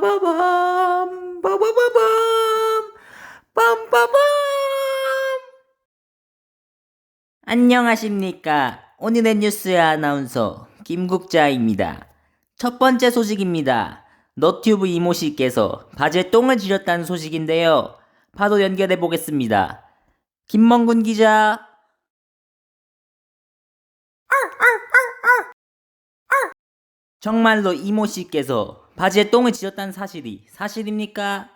빠바밤 빠바바밤 빰빠밤. 안녕하십니까. 오늘의 뉴스의 아나운서 김국자입니다. 첫 번째 소식입니다. 너튜브 이모씨께서 바지에 똥을 지렸다는 소식인데요. 바로 연결해 보겠습니다. 김멍군 기자. 정말로 이모 씨께서 바지에 똥을 지었다는 사실이 사실입니까?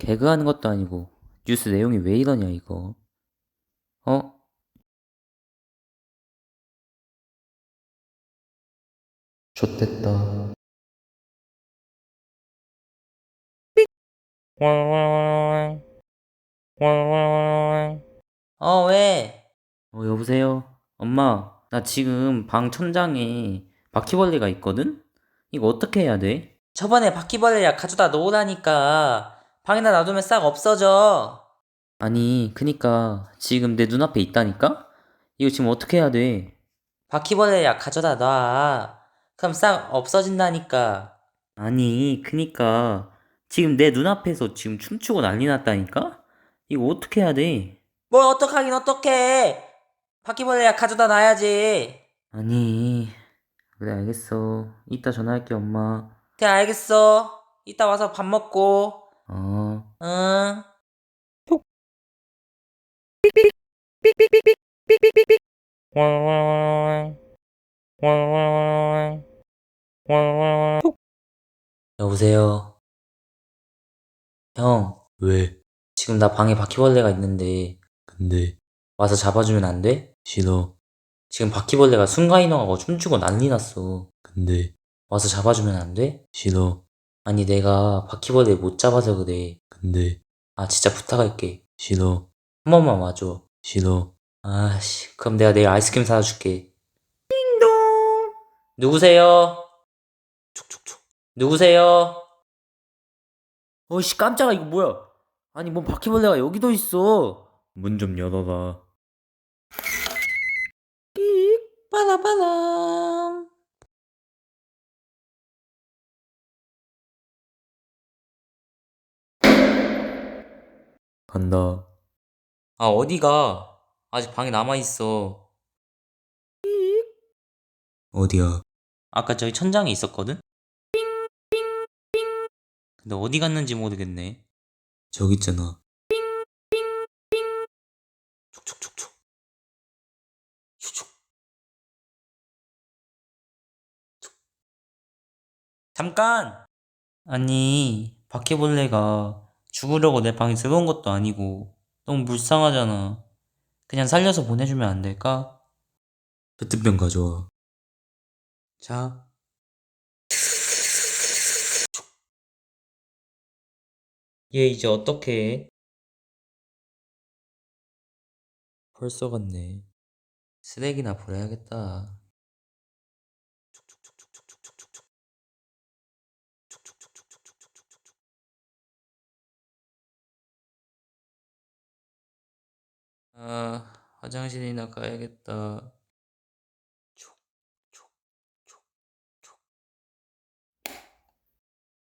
개그하는 것도 아니고 뉴스 내용이 왜 이러냐 이거. 어? 좋됐다. 어 왜? 어 여보세요. 엄마 나 지금 방 천장에 바퀴벌레가 있거든? 이거 어떻게 해야 돼? 저번에 바퀴벌레 약 가져다 놓으라니까 방에다 놔두면 싹 없어져 아니 그니까 지금 내 눈앞에 있다니까? 이거 지금 어떻게 해야 돼? 바퀴벌레 약 가져다 놔 그럼 싹 없어진다니까 아니 그니까 지금 내 눈앞에서 지금 춤추고 난리 났다니까? 이거 어떻게 해야 돼? 뭘 어떡하긴 어떡해 바퀴벌레 약 가져다 놔야지 아니 그래 알겠어 이따 전화할게 엄마 그래 알겠어 이따 와서 밥 먹고 어 응. 여보세요 형 왜? 지금 나 방에 바퀴벌레가 있는데 근데 와서 잡아주면 안 돼? 싫어. 지금 바퀴벌레가 순간이동하고 춤추고 난리 났어 근데 와서 잡아주면 안 돼? 싫어. 아니 내가 바퀴벌레 못 잡아서 그래 근데 아 진짜 부탁할게 싫어. 한 번만 와줘 싫어. 아씨 그럼 내가 내일 아이스크림 사다 줄게 띵동 누구세요? 촉촉촉 누구세요? 어이씨 깜짝아 이거 뭐야 아니 뭔 바퀴벌레가 여기도 있어 문 좀 열어라. 삑 빠라빠람 간다. 아 어디가 아직 방에 남아있어 어디야? 아까 저기 천장에 있었거든? 근데 어디 갔는지 모르겠네 저기 있잖아. 촉촉촉촉 촉촉 촉. 잠깐! 아니 바퀴벌레가 죽으려고 내 방에 들어온 것도 아니고 너무 불쌍하잖아 그냥 살려서 보내주면 안 될까? 페트병 가져와. 자 얘 이제 어떻게 해? 벌써 갔네. 쓰레기나 버려야겠다. 아, 화장실이나 가야겠다.